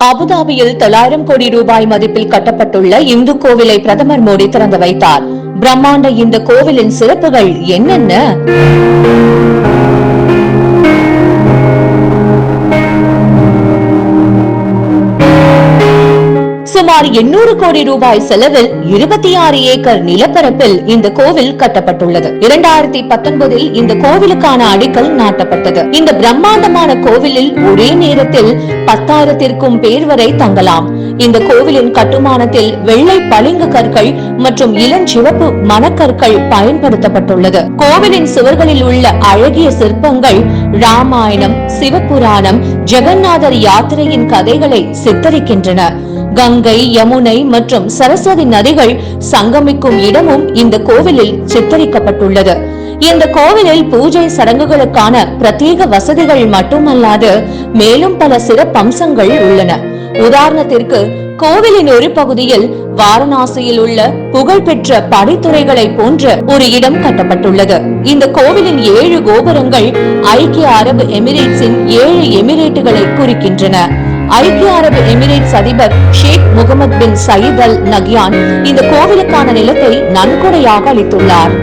அபுதாபியில் தொள்ளாயிரம் கோடி ரூபாய் மதிப்பில் கட்டப்பட்டுள்ள இந்து கோவிலை பிரதமர் மோடி திறந்து வைத்தார். பிரம்மாண்ட இந்த கோவிலின் சிறப்புகள் என்னென்ன? சுமார் 800 கோடி ரூபாய் செலவில் இருபத்தி ஆறு ஏக்கர் நிலப்பரப்பில் இந்த கோவில் கட்டப்பட்டுள்ளது. இரண்டாயிரத்தி பத்தொன்பதில் இந்த கோவிலுக்கான அடிக்கல் நாட்டப்பட்டது. இந்த பிரம்மாண்டமான கோவிலில் ஒரே நேரத்தில் பத்தாயிரத்திற்கும் பேர் வரை தங்கலாம். இந்த கோவிலின் கட்டுமானத்தில் வெள்ளை பளிங்கு கற்கள் மற்றும் இளஞ்சிவப்பு மணக்கற்கள் பயன்படுத்தப்பட்டுள்ளது. கோவிலின் சுவர்களில் உள்ள அழகிய சிற்பங்கள் ராமாயணம் சிவபுராணம் ஜெகநாதர் யாத்திரையின் கதைகளை சித்தரிக்கின்றன. கங்கை யமுனை மற்றும் சரஸ்வதி நதிகள் சங்கமிக்கும் இடமும் இந்த கோவிலில் சித்தரிக்கப்பட்டுள்ளது. இந்த கோவிலில் பூஜை சடங்குகளுக்கான பிரத்யேக வசதிகள் மட்டுமல்லாது மேலும் பல சிறப்பம்சங்கள் உள்ளன. உதாரணத்திற்கு கோவிலின் ஒரு பகுதியில் வாரணாசியில் உள்ள புகழ்பெற்ற படித்துறைகளை போன்ற ஒரு இடம் கட்டப்பட்டுள்ளது. இந்த கோவிலின் ஏழு கோபுரங்கள் ஐக்கிய அரபு எமிரேட்ஸின் ஏழு எமிரேட்டுகளை குறிக்கின்றன. ஐக்கிய அரபு எமிரேட்ஸ் அதிபர் ஷேக் முகமது பின் சயீத் அல் நகியான் இந்த கோவிலுக்கான நிலத்தை நன்கொடையாக அளித்துள்ளார்.